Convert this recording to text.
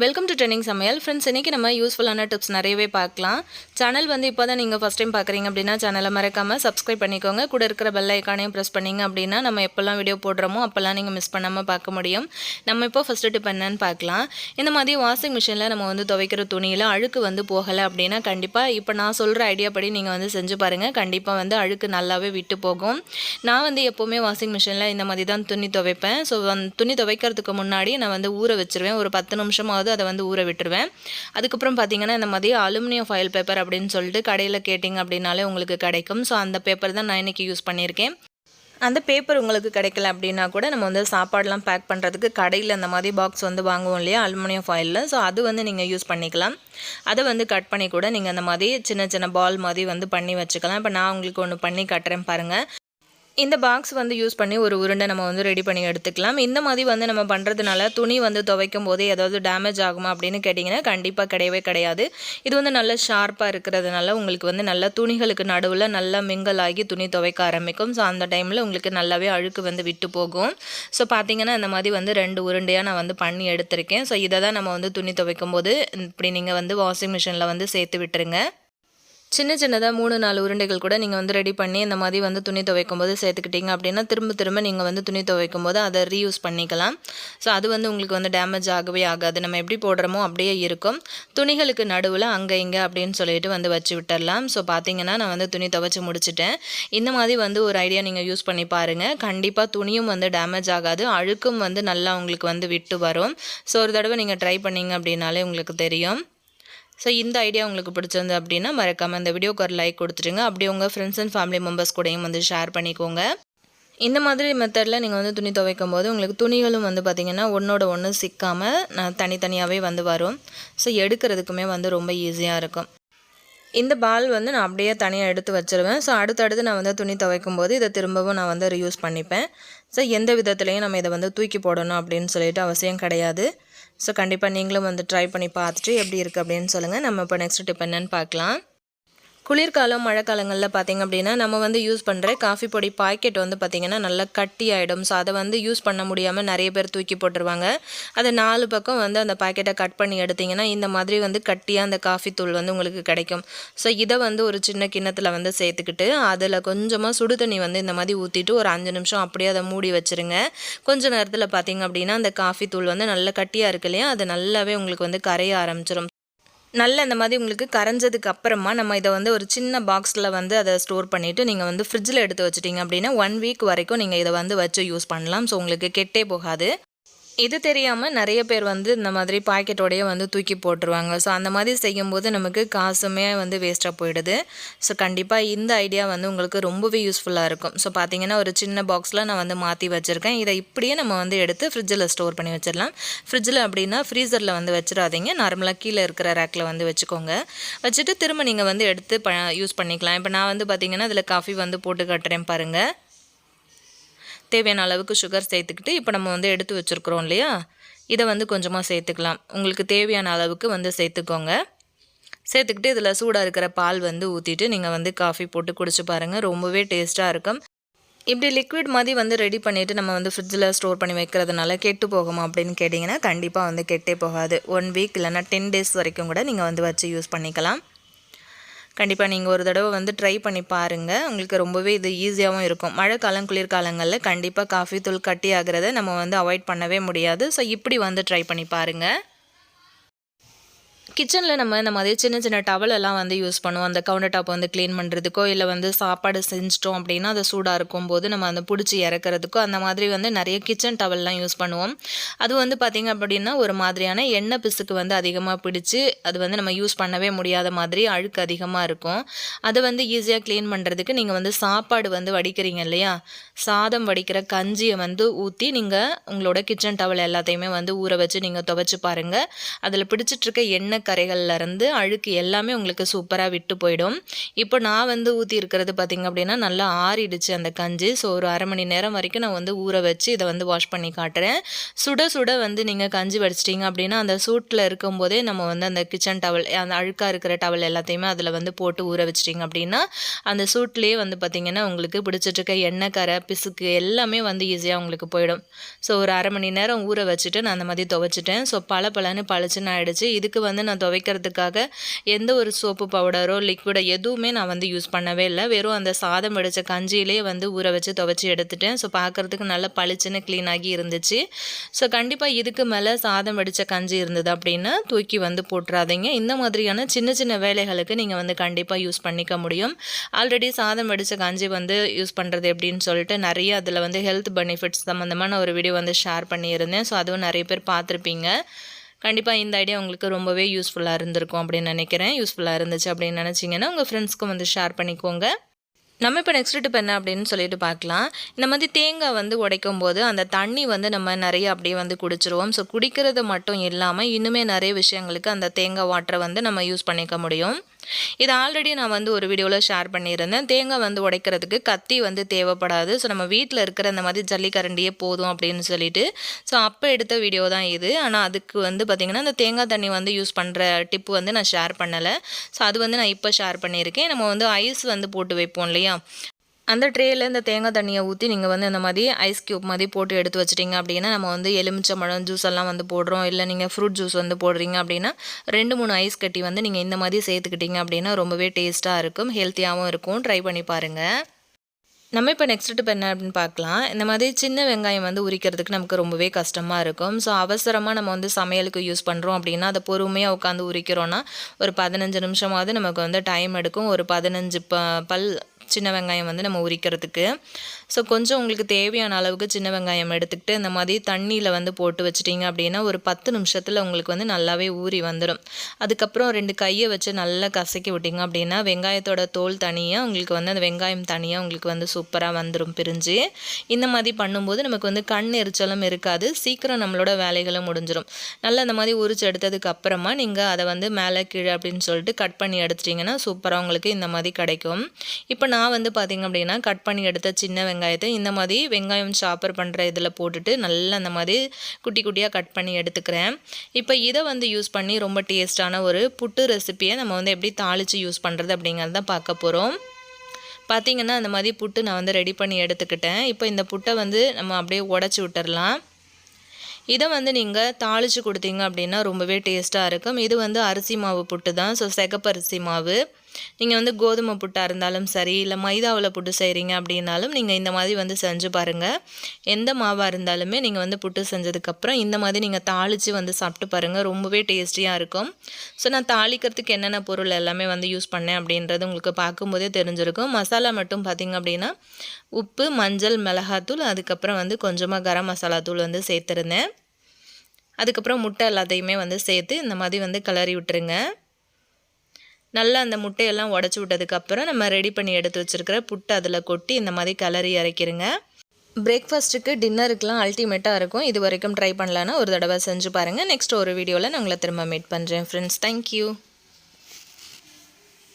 Welcome to training சமையல் friends இன்றைக்கி நம்ம யூஸ்ஃபுல்லான டிப்ஸ் நிறையவே பார்க்கலாம். சேனல் வந்து இப்போ தான் நீங்கள் ஃபஸ்ட் டைம் பார்க்குறீங்க அப்படின்னா சேனலை மறக்காமல் சப்ஸ்கிரைப் பண்ணிக்கோங்க. கூட இருக்கிற பெல் ஐக்கானையும் ப்ரெஸ் பண்ணிங்க அப்படின்னா நம்ம எப்போல்லாம் வீடியோ போடுறோமோ அப்போல்லாம் நீங்கள் மிஸ் பண்ணாமல் பார்க்க முடியும். நம்ம இப்போ ஃபஸ்ட்டு டிப் என்னன்னு பார்க்கலாம். இந்த மாதிரி வாஷிங் மிஷினில் நம்ம வந்து துவைக்கிற துணியில் அழுக்கு வந்து போகலை அப்படின்னா கண்டிப்பாக இப்போ நான் சொல்கிற ஐடியா படி நீங்கள் வந்து செஞ்சு பாருங்கள் கண்டிப்பாக வந்து அழுக்கு நல்லாவே விட்டு போகும். நான் வந்து எப்போவுமே வாஷிங் மிஷினில் இந்த மாதிரி தான் துணி துவைப்பேன். ஸோ துணி துவைக்கிறதுக்கு முன்னாடி நான் வந்து ஊற வச்சுருவேன். ஒரு பத்து நிமிஷம் நிமிஷமாவது அதை வந்து ஊற விட்டுருவேன். அதுக்கப்புறம் பார்த்தீங்கன்னா இந்த மாதிரி அலுமினியம் ஃபைல் பேப்பர் அப்படின்னு சொல்லிட்டு கடையில் கேட்டிங்க அப்படின்னாலே உங்களுக்கு கிடைக்கும். ஸோ அந்த பேப்பர் தான் நான் இன்றைக்கி யூஸ் பண்ணியிருக்கேன். அந்த பேப்பர் உங்களுக்கு கிடைக்கல அப்படின்னா கூட நம்ம வந்து சாப்பாடெலாம் பேக் பண்ணுறதுக்கு கடையில் அந்த மாதிரி பாக்ஸ் வந்து வாங்குவோம் இல்லையா? அலுமினியம் ஃபாயிலில் ஸோ அது வந்து நீங்கள் யூஸ் பண்ணிக்கலாம். அதை வந்து கட் பண்ணி கூட நீங்கள் அந்த மாதிரி சின்ன சின்ன பால் மாதிரி வந்து பண்ணி வச்சுக்கலாம். இப்போ நான் உங்களுக்கு ஒன்று பண்ணி கட்டுறேன் பாருங்கள் இந்த பாக்ஸ் வந்து யூஸ் பண்ணி ஒரு உருண்டை நம்ம வந்து ரெடி பண்ணி எடுத்துக்கலாம். இந்த மாதிரி வந்து நம்ம பண்ணுறதுனால துணி வந்து துவைக்கும் போது ஏதாவது டேமேஜ் ஆகுமா அப்படின்னு கேட்டிங்கன்னா கண்டிப்பாக கிடையவே கிடையாது. இது வந்து நல்ல ஷார்ப்பாக இருக்கிறதுனால உங்களுக்கு வந்து நல்ல துணிகளுக்கு நடுவில் நல்லா மிங்கல் ஆகி துணி துவைக்க ஆரம்பிக்கும். ஸோ அந்த டைமில் உங்களுக்கு நல்லாவே அழுக்கு வந்து விட்டு போகும். ஸோ பார்த்தீங்கன்னா இந்த மாதிரி வந்து ரெண்டு உருண்டையாக நான் வந்து பண்ணி எடுத்திருக்கேன். ஸோ இதை தான் நம்ம வந்து துணி துவைக்கும் போது இப்படி நீங்கள் வந்து வாஷிங் மிஷினில் வந்து சேர்த்து விட்டுருங்க. சின்ன சின்னதாக மூணு நாலு உருண்டைகள் கூட நீங்கள் வந்து ரெடி பண்ணி இந்த மாதிரி வந்து துணி துவைக்கும் போது சேர்த்துக்கிட்டீங்க அப்படின்னா திரும்ப திரும்ப நீங்கள் வந்து துணி துவைக்கும் போது அதை ரீயூஸ் பண்ணிக்கலாம். ஸோ அது வந்து உங்களுக்கு வந்து டேமேஜ் ஆகவே ஆகாது. நம்ம எப்படி போடுறோமோ அப்படியே இருக்கும். துணிகளுக்கு நடுவில் அங்கே இங்கே அப்படின்னு சொல்லிட்டு வந்து வச்சு விட்டுடலாம் ஸோ பார்த்தீங்கன்னா நான் வந்து துணி துவைச்சி முடிச்சுட்டேன். இந்த மாதிரி வந்து ஒரு ஐடியா நீங்கள் யூஸ் பண்ணி பாருங்கள் கண்டிப்பாக துணியும் வந்து டேமேஜ் ஆகாது. அழுக்கும் வந்து நல்லா உங்களுக்கு வந்து விட்டு வரும். ஸோ ஒரு தடவை நீங்கள் ட்ரை பண்ணிங்க அப்படின்னாலே உங்களுக்கு தெரியும். ஸோ இந்த ஐடியா உங்களுக்கு பிடிச்சிருந்து அப்படின்னா மறக்காமல் இந்த வீடியோக்கு ஒரு லைக் கொடுத்துருங்க அப்படியே உங்கள் ஃப்ரெண்ட்ஸ் அண்ட் ஃபேமிலி மெம்பர்ஸ் கூடயும் வந்து ஷேர் பண்ணிக்கோங்க. இந்த மாதிரி மெத்தடில் நீங்கள் வந்து துணி துவைக்கும் போது உங்களுக்கு துணிகளும் வந்து பார்த்திங்கன்னா ஒன்றோட ஒன்று சிக்காமல் நான் தனித்தனியாகவே வந்து வரும். ஸோ எடுக்கிறதுக்குமே வந்து ரொம்ப ஈஸியாக இருக்கும். இந்த பால் வந்து நான் அப்படியே தனியாக எடுத்து வச்சுருவேன். ஸோ அடுத்தடுத்து நான் வந்து துணி துவைக்கும் போது இதை திரும்பவும் நான் வந்து ரியூஸ் பண்ணிப்பேன். ஸோ எந்த விதத்துலேயும் நம்ம இதை வந்து தூக்கி போடணும் அப்படின்னு சொல்லிட்டு அவசியம் கிடையாது. ஸோ கண்டிப்பாக நீங்களும் வந்து ட்ரை பண்ணி பார்த்துட்டு எப்படி இருக்குது அப்படின்னு சொல்லுங்கள் நம்ம இப்போ நெக்ஸ்ட் டிப் என்னன்னு பார்க்கலாம். குளிர்காலம் மழைக்காலங்களில் பார்த்திங்க அப்படின்னா நம்ம வந்து யூஸ் பண்ணுற காஃபி பொடி பாக்கெட் வந்து பார்த்திங்கன்னா நல்லா கட்டி ஆகிடும் ஸோ அதை வந்து யூஸ் பண்ண முடியாமல் நிறைய பேர் தூக்கி போட்டுருவாங்க. அதை நாலு பக்கம் வந்து அந்த பாக்கெட்டை கட் பண்ணி எடுத்திங்கன்னா இந்த மாதிரி வந்து கட்டியாக அந்த காஃபி தூள் வந்து உங்களுக்கு கிடைக்கும். ஸோ இதை வந்து ஒரு சின்ன கிண்ணத்தில் வந்து சேர்த்துக்கிட்டு அதில் கொஞ்சமாக சுடு தண்ணி வந்து இந்த மாதிரி ஊற்றிட்டு ஒரு அஞ்சு நிமிஷம் அப்படியே அதை மூடி வச்சுருங்க. கொஞ்ச நேரத்தில் பார்த்திங்க அப்படின்னா அந்த காஃபி தூள் வந்து நல்லா கட்டியாக இருக்கு இல்லையா அது நல்லாவே உங்களுக்கு வந்து கரைய ஆரம்பிச்சிடும் நல்ல இந்த மாதிரி உங்களுக்கு கரைஞ்சதுக்கு அப்புறமா நம்ம இதை வந்து ஒரு சின்ன பாக்ஸில் வந்து அதை ஸ்டோர் பண்ணிவிட்டு நீங்கள் வந்து ஃப்ரிட்ஜில் எடுத்து வச்சிட்டிங்க அப்படின்னா ஒன் வீக் வரைக்கும் நீங்கள் இதை வந்து வச்சு யூஸ் பண்ணலாம். ஸோ உங்களுக்கு கெட்டே போகாது. இது தெரியாமல் நிறைய பேர் வந்து இந்த மாதிரி பாக்கெட்டோடையே வந்து தூக்கி போட்டுருவாங்க. ஸோ அந்த மாதிரி செய்யும்போது நமக்கு காசுமே வந்து வேஸ்ட்டாக போயிடுது. ஸோ கண்டிப்பாக இந்த ஐடியா வந்து உங்களுக்கு ரொம்பவே யூஸ்ஃபுல்லாக இருக்கும். ஸோ பார்த்தீங்கன்னா ஒரு சின்ன பாக்ஸில் நான் வந்து மாற்றி வச்சுருக்கேன். இதை இப்படியே நம்ம வந்து எடுத்து ஃப்ரிட்ஜில் ஸ்டோர் பண்ணி வச்சிடலாம். ஃப்ரிட்ஜில் அப்படின்னா ஃப்ரீசரில் வந்து வச்சிடாதீங்க. நார்மலாக கீழே இருக்கிற ரேக்கில் வந்து வச்சுக்கோங்க. வச்சுட்டு திரும்ப நீங்கள் வந்து எடுத்து ப யூஸ் பண்ணிக்கலாம். இப்போ நான் வந்து பார்த்திங்கன்னா அதில் காஃபி வந்து போட்டு கட்டுறேன் பாருங்கள் தேவையான அளவுக்கு சுகர் சேர்த்துக்கிட்டு இப்போ நம்ம வந்து எடுத்து வச்சுருக்குறோம் இல்லையா? இதை வந்து கொஞ்சமாக சேர்த்துக்கலாம். உங்களுக்கு தேவையான அளவுக்கு வந்து சேர்த்துக்கோங்க. சேர்த்துக்கிட்டு இதில் சூடாக இருக்கிற பால் வந்து ஊற்றிட்டு நீங்கள் வந்து காஃபி போட்டு குடிச்சு பாருங்கள் ரொம்பவே டேஸ்ட்டாக இருக்கும். இப்படி லிக்விட் மாதிரி வந்து ரெடி பண்ணிவிட்டு நம்ம வந்து ஃப்ரிட்ஜில் ஸ்டோர் பண்ணி வைக்கிறதுனால கெட்டு போகுமா அப்படின்னு கேட்டிங்கன்னா கண்டிப்பாக வந்து கெட்டே போகாது. ஒன் வீக் இல்லைனா டென் டேஸ் வரைக்கும் கூட நீங்கள் வந்து வச்சு யூஸ் பண்ணிக்கலாம். கண்டிப்பாக நீங்கள் ஒரு தடவை வந்து ட்ரை பண்ணி பாருங்கள் உங்களுக்கு ரொம்பவே இது ஈஸியாகவும் இருக்கும். மழைக்காலம் குளிர்காலங்களில் கண்டிப்பாக காஃபி தூள் கட்டி ஆகிறத நம்ம வந்து அவாய்ட் பண்ணவே முடியாது. ஸோ இப்படி வந்து ட்ரை பண்ணி பாருங்கள் கிச்சனில் நம்ம இந்த மாதிரி சின்ன சின்ன டவலெல்லாம் வந்து யூஸ் பண்ணுவோம். அந்த கவுண்டர் டாப் வந்து க்ளீன் பண்ணுறதுக்கோ இல்லை வந்து சாப்பாடு செஞ்சிட்டோம் அப்படின்னா அது சூடாக இருக்கும் போது நம்ம அந்த பிடிச்சி இறக்குறதுக்கோ அந்த மாதிரி வந்து நிறைய கிச்சன் டவல்லாம் யூஸ் பண்ணுவோம். அது வந்து பார்த்திங்க அப்படின்னா ஒரு மாதிரியான எண்ணெய் பிசுக்கு வந்து அதிகமாக பிடிச்சி அது வந்து நம்ம யூஸ் பண்ணவே முடியாத மாதிரி அழுக்கு அதிகமாக இருக்கும். அதை வந்து ஈஸியாக க்ளீன் பண்ணுறதுக்கு நீங்கள் வந்து சாப்பாடு வந்து வடிக்கிறீங்க இல்லையா? சாதம் வடிக்கிற கஞ்சியை வந்து ஊற்றி நீங்கள் உங்களோட கிச்சன் டவல் எல்லாத்தையுமே வந்து ஊற வச்சு நீங்கள் துவைச்சி பாருங்கள் அதில் பிடிச்சிட்ருக்க எண்ணெய் எண்ணெய் அழுக்கு எல்லாமே உங்களுக்கு சூப்பராக விட்டு போயிடும். இப்போ நான் வந்து ஊற்றி இருக்கிறது பார்த்திங்க அப்படின்னா நல்லா ஆறிடுச்சு அந்த கஞ்சி. ஸோ ஒரு அரை மணி நேரம் வரைக்கும் நான் வந்து ஊற வச்சு இதை வந்து வாஷ் பண்ணி காட்டுறேன். சுட சுட வந்து நீங்கள் கஞ்சி வடிச்சிட்டிங்க அப்படின்னா அந்த சூட்டில் இருக்கும்போதே நம்ம வந்து அந்த கிச்சன் டவல் அந்த அழுக்காக இருக்கிற டவல் எல்லாத்தையுமே அதில் வந்து போட்டு ஊற வச்சிட்டிங்க அப்படின்னா அந்த சூட்லேயே வந்து பார்த்திங்கன்னா உங்களுக்கு பிடிச்சிட்ருக்க எண்ணெய் கரை பிசுக்கு எல்லாமே வந்து ஈஸியாக உங்களுக்கு போயிடும். ஸோ ஒரு அரை மணி நேரம் ஊற வச்சுட்டு நான் அந்த மாதிரி துவைச்சிட்டேன். ஸோ பல பலன்னு பளிச்சுன்னு ஆகிடுச்சு இதுக்கு வந்து நான் துவைக்கிறதுக்காக எந்த ஒரு சோப்பு பவுடரோ லிக்விடோ எதுவுமே நான் வந்து யூஸ் பண்ணவே இல்லை. வெறும் அந்த சாதம் வடித்த கஞ்சியிலே வந்து ஊற வச்சு துவைச்சி எடுத்துட்டேன். ஸோ பார்க்குறதுக்கு நல்லா பளிச்சுன்னு க்ளீனாகி இருந்துச்சு. ஸோ கண்டிப்பாக இதுக்கு மேலே சாதம் வடித்த கஞ்சி இருந்தது அப்படின்னா தூக்கி வந்து போட்டுறாதீங்க. இந்த மாதிரியான சின்ன சின்ன வேலைகளுக்கு நீங்கள் வந்து கண்டிப்பாக யூஸ் பண்ணிக்க முடியும். ஆல்ரெடி சாதம் வடித்த கஞ்சி வந்து யூஸ் பண்ணுறது எப்படின்னு சொல்லிட்டு நிறைய அதில் வந்து ஹெல்த் பெனிஃபிட்ஸ் சம்மந்தமான ஒரு வீடியோ வந்து ஷேர் பண்ணியிருந்தேன். ஸோ அதுவும் நிறைய பேர் பார்த்துருப்பீங்க. கண்டிப்பாக இந்த ஐடியா உங்களுக்கு ரொம்பவே யூஸ்ஃபுல்லாக இருந்திருக்கும் அப்படின்னு நினைக்கிறேன். யூஸ்ஃபுல்லாக இருந்துச்சு அப்படின்னு நினச்சிங்கன்னா உங்கள் ஃப்ரெண்ட்ஸ்க்கும் வந்து ஷேர் பண்ணிக்கோங்க. நம்ம இப்போ நெக்ஸ்ட் டிப் என்ன அப்படின்னு சொல்லிட்டு பார்க்கலாம். இந்த மாதிரி தேங்காய் வந்து உடைக்கும் போது அந்த தண்ணி வந்து நம்ம நிறைய அப்படியே வந்து குடிச்சிருவோம். ஸோ குடிக்கிறது மட்டும் இல்லாமல் இன்னுமே நிறைய விஷயங்களுக்கு அந்த தேங்காய் வாட்டரை வந்து நம்ம யூஸ் பண்ணிக்க முடியும். இது ஆல்ரெடி நான் வந்து ஒரு வீடியோவில் ஷேர் பண்ணியிருந்தேன். தேங்காய் வந்து உடைக்கிறதுக்கு கத்தி வந்து தேவைப்படாது. ஸோ நம்ம வீட்டில் இருக்கிற இந்த மாதிரி ஜல்லிக்கரண்டியே போதும் அப்படின்னு சொல்லிட்டு ஸோ அப்போ எடுத்த வீடியோ தான் இது. ஆனால் அதுக்கு வந்து பார்த்திங்கன்னா இந்த தேங்காய் தண்ணி வந்து யூஸ் பண்ணுற டிப்பு வந்து நான் ஷேர் பண்ணலை. ஸோ அது வந்து நான் இப்போ ஷேர் பண்ணியிருக்கேன். நம்ம வந்து ஐஸ் வந்து போட்டு வைப்போம் இல்லையா? அந்த ட்ரேயில் இந்த தேங்காய் தண்ணியை ஊற்றி நீங்கள் வந்து இந்த மாதிரி ஐஸ் க்யூப் மாதிரி போட்டு எடுத்து வச்சிட்டிங்க அப்படின்னா நம்ம வந்து எலுமிச்சை பழம் ஜூஸ் எல்லாம் வந்து போடுறோம். இல்லை நீங்கள் ஃப்ரூட் ஜூஸ் வந்து போடுறீங்க அப்படின்னா ரெண்டு மூணு ஐஸ் கட்டி வந்து நீங்கள் இந்த மாதிரி சேர்த்துக்கிட்டிங்க அப்படின்னா ரொம்பவே டேஸ்ட்டாக இருக்கும் ஹெல்த்தியாகவும் இருக்கும். ட்ரை பண்ணி பாருங்கள் நம்ம இப்போ நெக்ஸ்ட் டிப் என்ன அப்படின்னு பார்க்கலாம். இந்த மாதிரி சின்ன வெங்காயம் வந்து உரிக்கிறதுக்கு நமக்கு ரொம்பவே கஷ்டமாக இருக்கும். ஸோ அவசரமாக நம்ம வந்து சமையலுக்கு யூஸ் பண்ணுறோம் அப்படின்னா அதை பொறுமையாக உட்காந்து உரிக்கிறோன்னா ஒரு பதினஞ்சு நிமிஷமாவது நமக்கு வந்து டைம் எடுக்கும். ஒரு பதினஞ்சு ப பல் சின்ன வெங்காயம் வந்து நம்ம உரிக்கிறதுக்கு. ஸோ கொஞ்சம் உங்களுக்கு தேவையான அளவுக்கு சின்ன வெங்காயம் எடுத்துக்கிட்டு இந்த மாதிரி தண்ணியில் வந்து போட்டு வச்சிட்டிங்க அப்படின்னா ஒரு பத்து நிமிஷத்தில் உங்களுக்கு வந்து நல்லாவே ஊறி வந்துடும் அதுக்கப்புறம் ரெண்டு கையை வச்சு நல்லா கசக்கி விட்டிங்க அப்படின்னா வெங்காயத்தோட தோல் தனியாக உங்களுக்கு வந்து அந்த வெங்காயம் தனியாக உங்களுக்கு வந்து சூப்பராக வந்துடும் பிரிஞ்சு. இந்த மாதிரி பண்ணும்போது நமக்கு வந்து கண் எரிச்சலும் இருக்காது. சீக்கிரம் நம்மளோட வேலைகளும் முடிஞ்சிடும் நல்லா இந்த மாதிரி உரிச்சு எடுத்ததுக்கு அப்புறமா நீங்கள் அதை வந்து மேலே கீழே அப்படின்னு சொல்லிட்டு கட் பண்ணி எடுத்துட்டிங்கன்னா சூப்பராக உங்களுக்கு இந்த மாதிரி கிடைக்கும். இப்போ நான் நான் வந்து பார்த்திங்க அப்படின்னா கட் பண்ணி எடுத்த சின்ன வெங்காயத்தை இந்த மாதிரி வெங்காயம் சாப்பர் பண்ணுற இதில் போட்டுட்டு நல்லா அந்த மாதிரி குட்டி குட்டியாக கட் பண்ணி எடுத்துக்கிறேன். இப்போ இதை வந்து யூஸ் பண்ணி ரொம்ப டேஸ்ட்டான ஒரு புட்டு ரெசிப்பியை நம்ம வந்து எப்படி தாளித்து யூஸ் பண்ணுறது அப்படிங்கிறது தான் பார்க்க போகிறோம் பார்த்திங்கன்னா அந்த மாதிரி புட்டு நான் வந்து ரெடி பண்ணி எடுத்துக்கிட்டேன். இப்போ இந்த புட்டை வந்து நம்ம அப்படியே உடச்சி விட்டுறலாம். இதை வந்து நீங்கள் தாளித்து கொடுத்தீங்க அப்படின்னா ரொம்பவே டேஸ்ட்டாக இருக்கும். இது வந்து அரிசி மாவு புட்டு தான் ஸோ செகப்பரிசி மாவு. நீங்கள் வந்து கோதுமை புட்டாக இருந்தாலும் சரி இல்லை மைதாவில் புட்டு செய்கிறீங்க அப்படின்னாலும் நீங்கள் இந்த மாதிரி வந்து செஞ்சு பாருங்கள் எந்த மாவாக இருந்தாலுமே நீங்கள் வந்து புட்டு செஞ்சதுக்கப்புறம் இந்த மாதிரி நீங்கள் தாளித்து வந்து சாப்பிட்டு பாருங்கள் ரொம்பவே டேஸ்டியாக இருக்கும். ஸோ நான் தாளிக்கிறதுக்கு என்னென்ன பொருள் எல்லாமே வந்து யூஸ் பண்ணேன் அப்படின்றது உங்களுக்கு பார்க்கும்போதே தெரிஞ்சிருக்கும். மசாலா மட்டும் பார்த்திங்க அப்படின்னா உப்பு மஞ்சள் மிளகாத்தூள் அதுக்கப்புறம் வந்து கொஞ்சமாக கரம் மசாலா தூள் வந்து சேர்த்துருந்தேன். அதுக்கப்புறம் முட்டை எல்லாத்தையுமே வந்து சேர்த்து இந்த மாதிரி வந்து கிளறி விட்டுருங்க. நல்லா அந்த முட்டையெல்லாம் உடச்சி விட்டதுக்கப்புறம் நம்ம ரெடி பண்ணி எடுத்து வச்சுருக்கிற புட்டு அதில் கொட்டி இந்த மாதிரி கலரி இறக்கிருங்க. பிரேக்ஃபாஸ்ட்டுக்கு டின்னருக்குலாம் அல்டிமேட்டாக இருக்கும். இது வரைக்கும் ட்ரை பண்ணலான்னா ஒரு தடவை செஞ்சு பாருங்கள் நெக்ஸ்ட் ஒரு வீடியோவில் நான் உங்களை திரும்ப மீட் பண்ணுறேன் ஃப்ரெண்ட்ஸ் தேங்க்யூ